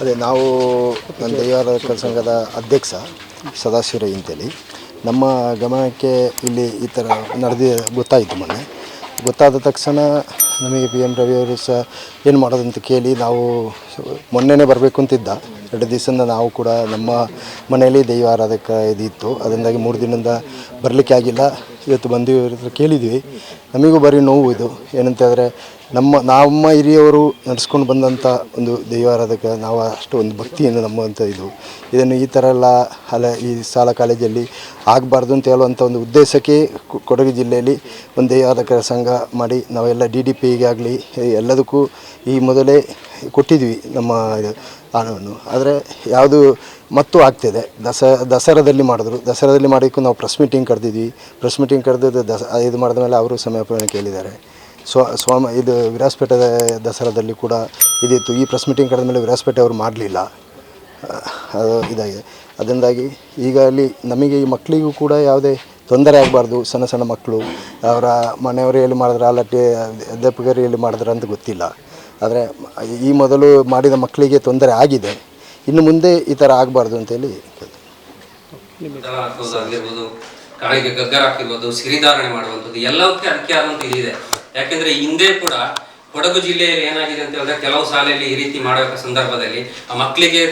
ಅದೇ ನಾವು ನನ್ನ ದೈವಾರಾಧಕ ಸಂಘದ ಅಧ್ಯಕ್ಷ ಸದಾಶಿವರೈ ಅಂತೇಳಿ. ನಮ್ಮ ಗಮನಕ್ಕೆ ಇಲ್ಲಿ ಈ ಥರ ನಡೆದು, ಗೊತ್ತಾಯಿತು ಮೊನ್ನೆ. ಗೊತ್ತಾದ ತಕ್ಷಣ ನಮಗೆ ಪಿ ಎಂ ರವಿ ಅವರು ಸಹ ಏನು ಮಾಡೋದಂತ ಕೇಳಿ ನಾವು ಮೊನ್ನೆನೇ ಬರಬೇಕು ಅಂತಿದ್ದ. ಎರಡು ದಿವಸದಿಂದ ನಾವು ಕೂಡ ನಮ್ಮ ಮನೆಯಲ್ಲಿ ದೈವ ಆರಾಧಕ ಇದಿತ್ತು. ಅದರಿಂದಾಗಿ ಮೂರು ದಿನದಿಂದ ಬರಲಿಕ್ಕೆ ಆಗಿಲ್ಲ. ಇವತ್ತು ಬಂದು ಕೇಳಿದ್ವಿ. ನಮಗೂ ಬರೀ ನೋವು ಇದು. ಏನಂತ ಹೇಳಿದ್ರೆ ನಮ್ಮ ನಮ್ಮ ಹಿರಿಯವರು ನಡೆಸ್ಕೊಂಡು ಬಂದಂಥ ಒಂದು ದೈವಾರಾಧಕ, ನಾವು ಅಷ್ಟು ಒಂದು ಭಕ್ತಿಯಿಂದ ನಂಬುವಂಥ ಇದು. ಇದನ್ನು ಈ ಥರ ಎಲ್ಲ ಅಲ್ಲ, ಈ ಶಾಲಾ ಕಾಲೇಜಲ್ಲಿ ಆಗಬಾರ್ದು ಅಂತ ಹೇಳುವಂಥ ಒಂದು ಉದ್ದೇಶಕ್ಕೆ ಕೊಡಗು ಜಿಲ್ಲೆಯಲ್ಲಿ ಒಂದು ದೈವಾರಾಧಕರ ಸಂಘ ಮಾಡಿ ನಾವೆಲ್ಲ ಡಿ ಡಿ ಪಿಗೆ ಆಗಲಿ ಎಲ್ಲದಕ್ಕೂ ಈ ಮೊದಲೇ ಕೊಟ್ಟಿದ್ವಿ ನಮ್ಮ ಹಣವನ್ನು ಆದರೆ ಯಾವುದು ಮತ್ತು ಆಗ್ತಿದೆ. ದಸ, ದಸರಾದಲ್ಲಿ ಮಾಡಿದ್ರು. ದಸರಾದಲ್ಲಿ ಮಾಡೋಕ್ಕೂ ನಾವು ಪ್ರೆಸ್ ಮೀಟಿಂಗ್ ಕರೆದಿದ್ವಿ. ಪ್ರೆಸ್ ಮೀಟಿಂಗ್ ಕರೆದು ದಸ, ಇದು ಮಾಡಿದ ಮೇಲೆ ಅವರು ಸಮರ್ಪಣೆ ಕೇಳಿದ್ದಾರೆ. ಸ್ವ, ಸ್ವಾಮ, ಇದು ವಿರಾಸಪೇಟೆ ದಸರಾದಲ್ಲಿ ಕೂಡ ಇದಿತ್ತು. ಈ ಪ್ರೆಸ್ ಮೀಟಿಂಗ್ ಕರೆದ ಮೇಲೆ ವಿರಾಸಪೇಟೆ ಅವರು ಮಾಡಲಿಲ್ಲ. ಅದು ಇದಾಗಿದೆ ಅದರಿಂದಾಗಿ ಈಗ ಅಲ್ಲಿ ನಮಗೆ ಈ ಮಕ್ಕಳಿಗೂ ಕೂಡ ಯಾವುದೇ ತೊಂದರೆ ಆಗಬಾರ್ದು, ಸಣ್ಣ ಸಣ್ಣ ಮಕ್ಕಳು. ಅವರ ಮನೆಯವರು ಎಲ್ಲಿ ಮಾಡಿದ್ರೆ ಅಲ್ಲಟ್ಟಿ ಅಧ್ಯಾಪಕರು ಎಲ್ಲಿ ಮಾಡಿದ್ರೆ ಅಂತ ಗೊತ್ತಿಲ್ಲ. ಆದರೆ ಈ ಮೊದಲು ಮಾಡಿದ ಮಕ್ಕಳಿಗೆ ತೊಂದರೆ ಆಗಿದೆ. ಇನ್ನು ಮುಂದೆ ಈ ಥರ ಆಗಬಾರ್ದು ಅಂತೇಳಿ ಕಾಳಿಗೆ ಗಗ್ಗರ ಹಾಕಿರ್ಬೋದು ಸಿರಿಧಾರಣೆ ಮಾಡುವಂಥದ್ದು ಎಲ್ಲವಕ್ಕೆ ಅದಕ್ಕೆ ಆದಂತ ಇದಿದೆ ಯಾಕೆಂದ್ರೆ ಹಿಂದೆ ಕೂಡ ಕೊಡಗು ಜಿಲ್ಲೆಯಲ್ಲಿ ಏನಾಗಿದೆ ಅಂತ ಹೇಳಿದ್ರೆ ಕೆಲವು ಶಾಲೆಯಲ್ಲಿ ಈ ರೀತಿ ಮಾಡುವ ಸಂದರ್ಭದಲ್ಲಿ ಆ ಮಕ್ಕಳಿಗೆ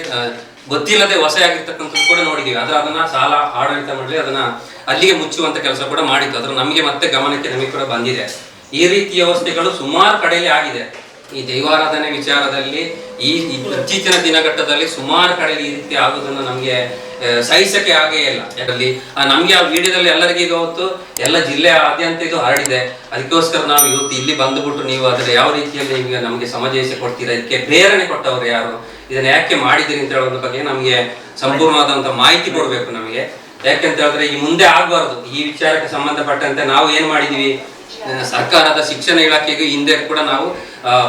ಗೊತ್ತಿಲ್ಲದೆ ಹೊಸ ಆಗಿರ್ತಕ್ಕಂಥದ್ದು ಕೂಡ ನೋಡಿದೀವಿ. ಆದ್ರೆ ಅದನ್ನ ಶಾಲಾ ಆಡಳಿತ ಮಾಡಲಿ ಅದನ್ನ ಅಲ್ಲಿಗೆ ಮುಚ್ಚುವಂತ ಕೆಲಸ ಕೂಡ ಮಾಡಿತ್ತು. ಅದ್ರ ನಮಗೆ ಮತ್ತೆ ಗಮನಕ್ಕೆ ನಮಗೆ ಕೂಡ ಬಂದಿದೆ. ಈ ರೀತಿ ವ್ಯವಸ್ಥೆಗಳು ಸುಮಾರು ಕಡೆಯಲ್ಲಿ ಆಗಿದೆ. ಈ ದೈವಾರಾಧನೆ ವಿಚಾರದಲ್ಲಿ ಈ ಇತ್ತೀಚಿನ ದಿನಘಟ್ಟದಲ್ಲಿ ಸುಮಾರು ಕಡೆಯಲ್ಲಿ ಈ ರೀತಿ ಆಗುವುದನ್ನು ನಮಗೆ ಸಹಿಸಕ್ಕೆ ಆಗೇ ಇಲ್ಲ. ಅದರಲ್ಲಿ ನಮಗೆ ನಮ್ಗೆ ಆ ವಿಡಿಯೋದಲ್ಲಿ ಎಲ್ಲರಿಗೂ ಈಗ ಹೊತ್ತು ಎಲ್ಲ ಜಿಲ್ಲೆ ಆದ್ಯಂತ ಇದು ಹರಡಿದೆ. ಅದಕ್ಕೋಸ್ಕರ ನಾವು ಇವತ್ತು ಇಲ್ಲಿ ಬಂದುಬಿಟ್ಟು ನೀವು ಅದರ ಯಾವ ರೀತಿಯಲ್ಲಿ ಈಗ ನಮಗೆ ಸಮಜಾಯಿಸಿ ಕೊಡ್ತೀರಾ, ಇದಕ್ಕೆ ಪ್ರೇರಣೆ ಕೊಟ್ಟವರು ಯಾರು, ಇದನ್ನ ಯಾಕೆ ಮಾಡಿದಿರಿ ಅಂತ ಹೇಳೋದ್ರ ಬಗ್ಗೆ ನಮಗೆ ಸಂಪೂರ್ಣವಾದಂತ ಮಾಹಿತಿ ಕೊಡಬೇಕು ನಮಗೆ. ಯಾಕೆಂತ ಹೇಳಿದ್ರೆ ಈ ಮುಂದೆ ಆಗಬಾರ್ದು. ಈ ವಿಚಾರಕ್ಕೆ ಸಂಬಂಧಪಟ್ಟಂತೆ ನಾವು ಏನ್ ಮಾಡಿದೀವಿ ಸರ್ಕಾರದ ಶಿಕ್ಷಣ ಇಲಾಖೆಗೂ ಹಿಂದೆ ಕೂಡ ನಾವು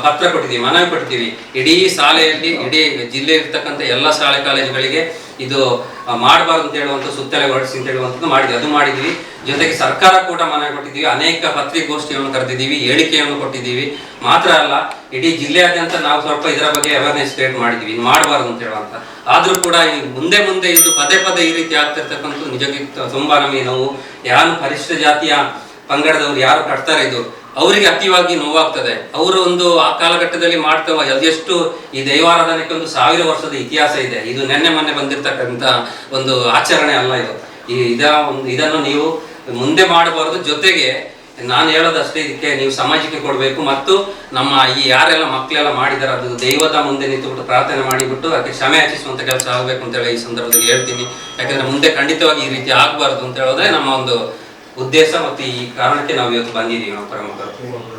ಪತ್ರ ಕೊಟ್ಟಿದ್ದೀವಿ, ಮನವಿ ಕೊಟ್ಟಿದ್ದೀವಿ. ಇಡೀ ಶಾಲೆಯಲ್ಲಿ, ಇಡೀ ಜಿಲ್ಲೆ ಇರ್ತಕ್ಕಂಥ ಎಲ್ಲ ಶಾಲೆ ಕಾಲೇಜುಗಳಿಗೆ ಇದು ಮಾಡಬಾರ್ದು ಅಂತ ಹೇಳುವಂಥ ಸುತ್ತಲೆ ಹೊರಡಿಸಿ ಅಂತ ಹೇಳುವಂಥದ್ದು ಮಾಡಿದ್ವಿ. ಅದು ಮಾಡಿದ್ವಿ ಜೊತೆಗೆ ಸರ್ಕಾರ ಕೂಡ ಮನವಿ ಕೊಟ್ಟಿದ್ದೀವಿ. ಅನೇಕ ಪತ್ರಿಕಾಗೋಷ್ಠಿಗಳನ್ನು ಕರೆದಿದ್ದೀವಿ, ಹೇಳಿಕೆಯನ್ನು ಕೊಟ್ಟಿದ್ದೀವಿ. ಮಾತ್ರ ಅಲ್ಲ, ಇಡೀ ಜಿಲ್ಲೆಯಾದ್ಯಂತ ನಾವು ಸ್ವಲ್ಪ ಇದರ ಬಗ್ಗೆ ಅವೇರ್ನೆಸ್ ಕ್ರಿಯೇಟ್ ಮಾಡಿದ್ವಿ ಇದು ಮಾಡಬಾರ್ದು ಅಂತ ಹೇಳುವಂತ ಆದ್ರೂ ಕೂಡ ಈ ಮುಂದೆ ಮುಂದೆ ಇದು ಪದೇ ಪದೇ ಈ ರೀತಿ ಆಗ್ತಿರ್ತಕ್ಕಂಥ ನಿಜಕ್ಕೆ ತುಂಬಾ ನಮಗೆ ನಾವು ಯಾರು ಪರಿಶಿಷ್ಟ ಜಾತಿಯ ಪಂಗಡದವ್ರು ಯಾರು ಕಟ್ತಾರೆ ಇದು? ಅವರಿಗೆ ಅತಿವಾಗಿ ನೋವಾಗ್ತದೆ. ಅವರು ಒಂದು ಆ ಕಾಲಘಟ್ಟದಲ್ಲಿ ಮಾಡ್ತಾ ಅದೆಷ್ಟು ಈ ದೈವಾರಾಧನೆಗೆ ಒಂದು ಸಾವಿರ ವರ್ಷದ ಇತಿಹಾಸ ಇದೆ. ಇದು ನೆನ್ನೆ ಮೊನ್ನೆ ಬಂದಿರತಕ್ಕಂತ ಒಂದು ಆಚರಣೆ ಅಲ್ಲ ಇದು. ಈ ಇದ ಒಂದು ಇದನ್ನು ನೀವು ಮುಂದೆ ಮಾಡಬಾರದು. ಜೊತೆಗೆ ನಾನು ಹೇಳೋದಷ್ಟೇ ಇದಕ್ಕೆ ನೀವು ಸಮಾಜಕ್ಕೆ ಕೊಡಬೇಕು. ಮತ್ತು ನಮ್ಮ ಈ ಯಾರೆಲ್ಲ ಮಕ್ಕಳೆಲ್ಲ ಮಾಡಿದಾರೆ, ಅದು ದೈವದ ಮುಂದೆ ನಿಂತುಬಿಟ್ಟು ಪ್ರಾರ್ಥನೆ ಮಾಡಿಬಿಟ್ಟು ಅದಕ್ಕೆ ಕ್ಷಮೆ ಹಚ್ಚಿಸುವಂಥ ಕೆಲಸ ಆಗಬೇಕು ಅಂತ ಹೇಳಿ ಈ ಸಂದರ್ಭದಲ್ಲಿ ಹೇಳ್ತೀನಿ. ಯಾಕಂದ್ರೆ ಮುಂದೆ ಖಂಡಿತವಾಗಿ ಈ ರೀತಿ ಆಗಬಾರ್ದು ಅಂತ ಹೇಳೋದೇ ನಮ್ಮ ಒಂದು ಉದ್ದೇಶ ಮತ್ತು ಈ ಕಾರಣಕ್ಕೆ ನಾವು ಇವತ್ತು ಬಂದಿದ್ದೀವಿ ನಾವು ಪ್ರಮುಖರು